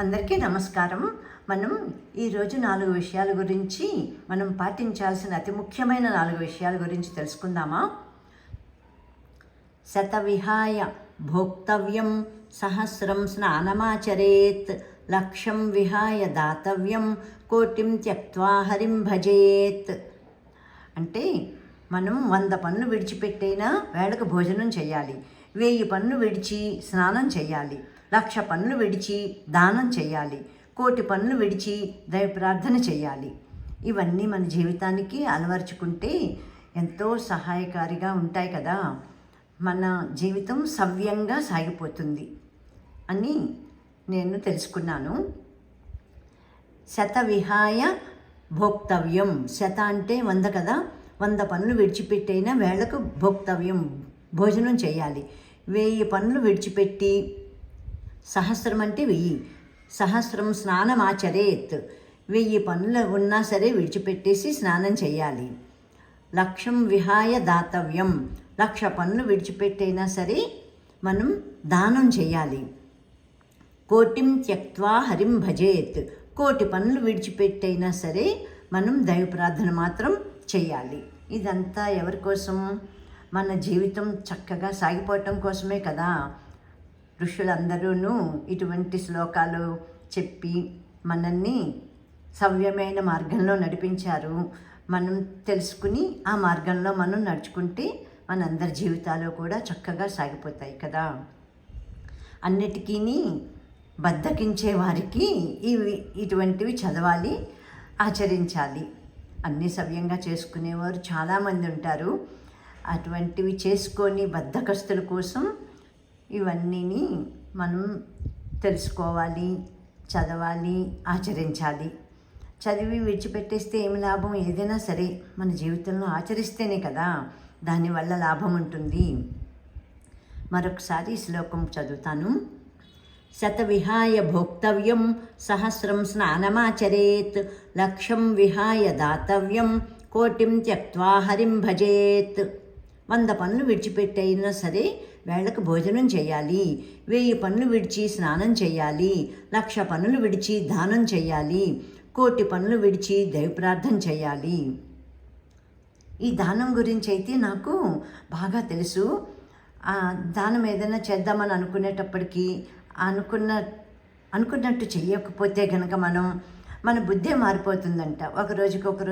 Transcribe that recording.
అందరికీ నమస్కారం. మనం ఈరోజు నాలుగు విషయాల గురించి మనం పాటించాల్సిన అతి ముఖ్యమైన నాలుగు విషయాల గురించి తెలుసుకుందామా? శతవిహాయ భోక్తవ్యం సహస్రం స్నానమాచరేత్ లక్ష్యం విహాయ దాతవ్యం కోటిం త్యక్వా హరిం భజేత్. అంటే మనం వంద పన్ను విడిచిపెట్టైనా వేళకు భోజనం చేయాలి. వెయ్యి పన్ను విడిచి స్నానం చేయాలి లక్ష పన్ను విడిచి దానం చేయాలి కోటి పన్ను విడిచి దైవ ప్రార్థన చేయాలి ఇవన్నీ మన జీవితానికి అలవరుచుకుంటే ఎంతో సహాయకారిగా ఉంటాయి కదా. మన జీవితం సవ్యంగా సాగిపోతుంది అని నేను తెలుసుకున్నాను. శత విహాయ భోక్తవ్యం. శత అంటే వంద కదా. వంద పనులు విడిచిపెట్టైనా వేళకు భోక్తవ్యం. భోజనం చేయాలి. వెయ్యి పనులు విడిచిపెట్టి సహస్రం అంటే వెయ్యి. సహస్రం స్నానం ఆచరేత్. వెయ్యి పనులు ఉన్నా సరే విడిచిపెట్టేసి స్నానం చేయాలి. లక్ష్యం విహాయ దాతవ్యం. లక్ష పనులు విడిచిపెట్టైనా సరే మనం దానం చేయాలి. కోటిం త్యక్వా హరిం భజేత్. కోటి పనులు విడిచిపెట్టైనా సరే మనం దైవ ప్రార్థన మాత్రం చేయాలి. ఇదంతా ఎవరి కోసం? మన జీవితం చక్కగా సాగిపోవటం కోసమే కదా. ఋషులందరూ ఇటువంటి శ్లోకాలు చెప్పి మనల్ని సవ్యమైన మార్గంలో నడిపించారు. మనం తెలుసుకుని ఆ మార్గంలో మనం నడుచుకుంటే మనందరి జీవితాలు కూడా చక్కగా సాగిపోతాయి కదా. అన్నిటికీ బద్దకించే వారికి ఇవి ఇటువంటివి చదవాలి ఆచరించాలి. అన్నీ సవ్యంగా చేసుకునేవారు చాలామంది ఉంటారు. అటువంటివి చేసుకొని బద్ధకస్తుల కోసం ఇవన్నీని మనం తెలుసుకోవాలి చదవాలి ఆచరించాలి. చదివి విడిచిపెట్టేస్తే ఏమి లాభం? ఏదైనా సరే మన జీవితంలో ఆచరిస్తేనే కదా దానివల్ల లాభం ఉంటుంది. మరొకసారి శ్లోకం చదువుతాను. శతవిహాయ భోక్తవ్యం సహస్రం స్నానమాచరేత్ లక్ష్యం విహాయ దాతవ్యం కోటిం త్యక్వా హరిం భజేత్. వంద పనులు విడిచిపెట్టయినా సరే వేళకు భోజనం చేయాలి. వెయ్యి పనులు విడిచి స్నానం చేయాలి. లక్ష పనులు విడిచి దానం చేయాలి. కోటి పనులు విడిచి దైవ ప్రార్థన చేయాలి. ఈ దానం గురించి అయితే నాకు బాగా తెలుసు. ఆ దానం ఏదైనా చేద్దామని అనుకునేటప్పటికీ అనుకున్న అనుకున్నట్టు చేయకపోతే కనుక మనం మన బుద్ధే మారిపోతుందంట. ఒక రోజుకి ఒక రోజు